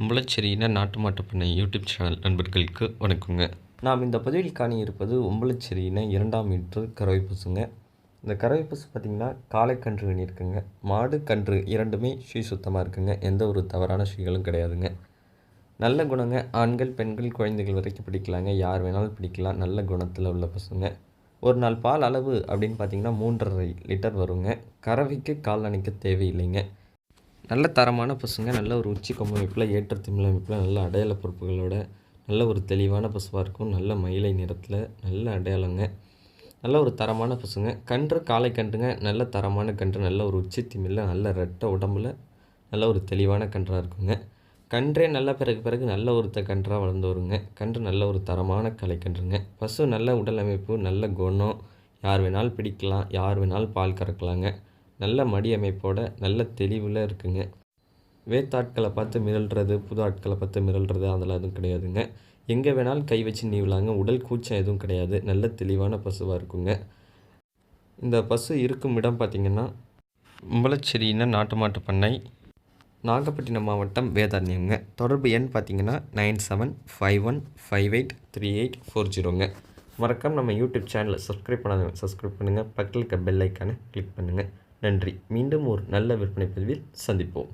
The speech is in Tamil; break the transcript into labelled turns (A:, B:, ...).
A: உம்பளச்சேரியின நாட்டு மாட்டு பண்ணை யூடியூப் சேனல் நண்பர்களுக்கு வணக்கங்க. நாம் இந்த பதிவில் காணி இருப்பது உம்பளச்சேரியின இரண்டாம் மீட்ரு கறவை பசுங்க. இந்த கறவை பசு பார்த்திங்கன்னா காளை கன்று இருக்குங்க மாடு கன்று இரண்டுமே ஸ்ரீ சுத்தமாக இருக்குங்க. எந்த ஒரு தவறான ஸ்ரீகளும் கிடையாதுங்க. நல்ல குணங்க. ஆண்கள் பெண்கள் குழந்தைகள் வரைக்கும் பிடிக்கலாங்க. யார் வேணாலும் பிடிக்கலாம். நல்ல குணத்தில் உள்ள பசுங்க. ஒரு நாள் பால் அளவு அப்படின்னு பார்த்தீங்கன்னா மூன்றரை லிட்டர் வருங்க. கறவைக்கு கால் அணைக்க தேவையில்லைங்க. நல்ல தரமான பசுங்க நல்ல ஒரு உச்சி கொம்பு அமைப்பில் ஏற்ற திமிழ் அமைப்பில் நல்ல அடையாள பொறுப்புகளோட நல்ல ஒரு தெளிவான பசுவாக இருக்கும் நல்ல மயிலை நிறத்தில் நல்ல அடையாளங்க. நல்ல ஒரு தரமான பசுங்க. கன்று காளை கன்றுங்க நல்ல தரமான கன்று நல்ல ஒரு உச்சி திமிழில் நல்ல ரெட்டை உடம்புல நல்ல ஒரு தெளிவான கன்றாக இருக்குங்க. கன்றே நல்ல பிறகு பிறகு நல்ல ஒருத்த கன்றாக வளர்ந்து வருங்க கன்று நல்ல ஒரு தரமான களை கன்றுங்க. பசு நல்ல உடல் அமைப்பு நல்ல குணம். யார் வேணாலும் பிடிக்கலாம் யார் வேணாலும் பால் கறக்கலாங்க. நல்ல மடி அமைப்போட நல்ல தெளிவில் இருக்குங்க. வேத்தாட்களை பார்த்து மிரள்றது புது ஆட்களை பார்த்து மிரள்றது அதெல்லாம் எதுவும் கிடையாதுங்க. எங்கே வேணாலும் கை வச்சு நீவலாங்க. உடல் கூச்சம் எதுவும் கிடையாது. நல்ல தெளிவான பசுவாக இருக்குங்க. இந்த பசு இருக்கும் இடம் பார்த்திங்கன்னா உம்பளச்சேரியின நாட்டு மாட்டு பண்ணை நாகப்பட்டினம் மாவட்டம் வேதாரண்யங்க தொடர்பு எண் பார்த்தீங்கன்னா nine seven five one five eight three eight four ஜீரோங்க. மறக்காமல் நம்ம யூடியூப் சேனலை சப்ஸ்கிரைப் பண்ணாதவங்க சப்ஸ்கிரைப் பண்ணுங்கள் பக்கத்தில் இருக்க பெல் ஐக்கானை கிளிக் பண்ணுங்கள் நன்றி. மீண்டும் ஒரு நல்ல விற்பனை பதிவில் சந்திப்போம்.